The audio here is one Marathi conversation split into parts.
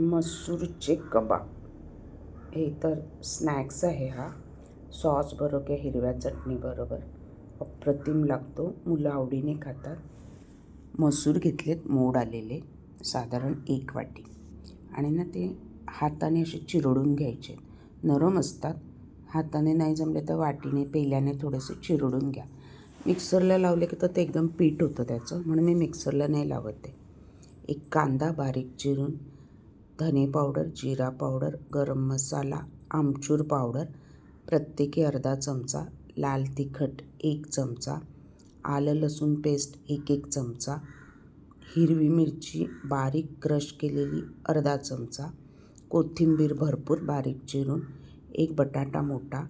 मसूरचे कबाब. हे तर स्नॅक्स आहे हा. सॉस बरोबर किंवा हिरव्या चटणीबरोबर अप्रतिम लागतो. मुलं आवडीने खातात. मसूर घेतलेत मोड आलेले. साधारण एक वाटी. आणि ना ते हाताने असे चिरडून घ्यायचे. नरम असतात. हाताने नाही जमले तर वाटीने पेल्याने थोडेसे चिरडून घ्या. मिक्सरला लावले की तर ते एकदम पीठ होतं त्याचं. म्हणून मी मिक्सरला नाही लावत ते एक कांदा बारीक चिरून धने पावडर जिरा पावडर गरम मसाला आमचूर पावडर प्रत्येकी अर्धा चमचा लाल तिखट एक चमचा आलं लसूण पेस्ट एक एक चमचा हिरवी मिरची बारीक क्रश केलेली अर्धा चमचा कोथिंबीर भरपूर बारीक चिरून एक बटाटा मोठा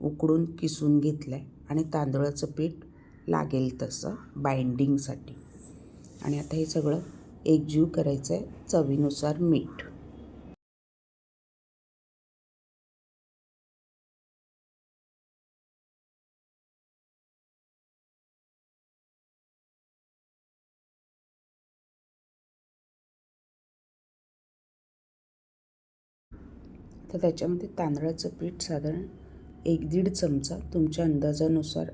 उकडून किसून घेतला आहे आणि तांदळाचं पीठ लागेल तसं बाइंडिंगसाठी आणि आता हे सगळं एकजीव करायचं आहे चवीनुसार मीठ. तर त्याच्यामध्ये तांदळाचं पीठ साधारण एक दीड चमचा तुमच्या अंदाजानुसार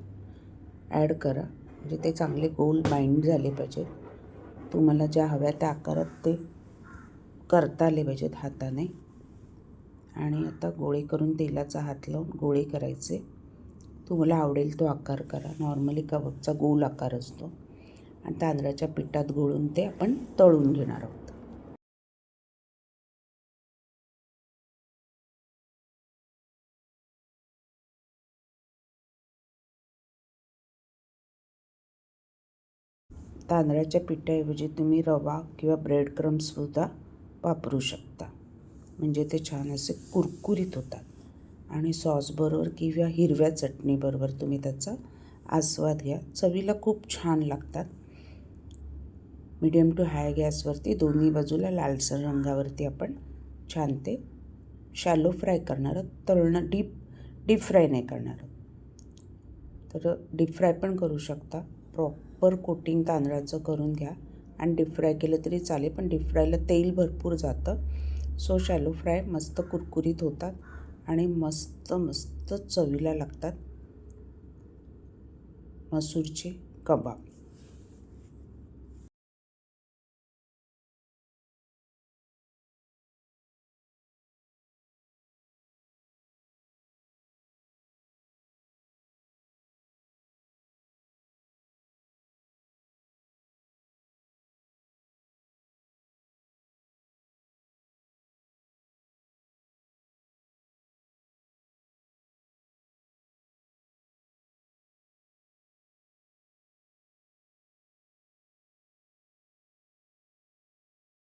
ॲड करा. म्हणजे ते चांगले गोल बाइंड झाले पाहिजेत. तुम्हाला ज्या हव्या त्या आकारात ते करता आले पाहिजेत हाताने. आणि आता गोळे करून तेलाचा हात लावून गोळे करायचे. तुम्हाला आवडेल तो आकार करा. नॉर्मली कबाबचा गोल आकार असतो. आणि तांदळाच्या पिठात गोळून ते आपण तळून घेणार आहोत. तांदळाच्या पिठाऐवजी तुम्ही रवा किंवा ब्रेड क्रम्ससुद्धा वापरू शकता. म्हणजे ते छान असे कुरकुरीत होतात. आणि सॉसबरोबर किंवा हिरव्या चटणीबरोबर तुम्ही त्याचा आस्वाद घ्या. चवीला खूप छान लागतात. मिडियम टू हाय गॅसवरती दोन्ही बाजूला लालसर रंगावरती आपण छान ते शॅलो फ्राय करणार आहोत. तळणं डीप डीप फ्राय नाही करणार आहोत. तर डीप फ्राय पण करू शकता. प्रॉप प्रॉपर कोटिंग तांदळाचं करून घ्या. आणि डीप फ्राय केलं तरी चालेल पण डीप फ्रायला तेल भरपूर जातं. सो शॅलो फ्राय मस्त कुरकुरीत होतात आणि मस्त मस्त चवीला लागतात मसूरचे कबाब.